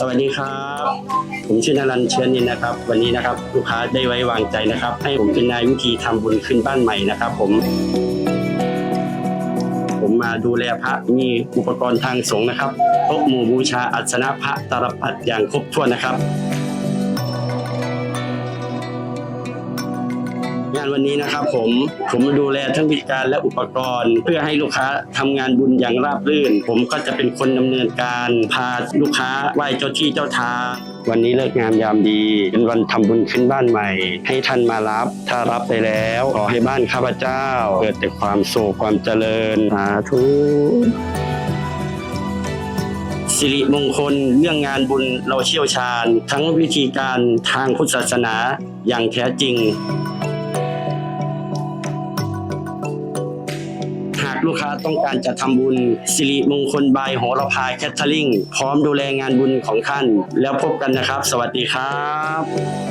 สวัสดีครับ ผมชื่อนรันเชื้อนินนะครับ วันนี้นะครับลูกค้าได้ไว้วางใจนะครับ ให้ผมเป็นนายวิธีทำบุญขึ้นบ้านใหม่นะครับ ผม ผมมาดูแลพระมีอุปกรณ์ทางสงฆ์นะครับโต๊ะหมู่บูชาอัสนะพระตรปัดอย่างครบถ้วนนะครับานวันนี้นะครับผมผมดูแลทั้งบริการและอุปกรณ์ เพื่อให้ลูกค้าทำงานบุญอย่างราบรื่น ผมก็จะเป็นคนดำเนินการพาลูกค้าไหว้เจ้าที่เจ้าทางวันนี้เลิกงามยามดี เป็นวันทำบุญขึ้นบ้านใหม่ ให้ท่านมารับ ถ้ารับไปแล้ว ขอให้บ้านข้าพเจ้า เกิดแต่ความโศกความเจริญสาธุสิริมงคลเรื่องงานบุญเราเชี่ยวชาญ ทั้งวิธีการทางพุทธศาสนาอย่างแท้จริง หากลูกค้าต้องการจะทำบุญ สิริมงคลบายโหระพาแคทเทอริงพร้อมดูแลงานบุญของท่าน แล้วพบกันนะครับ สวัสดีครับ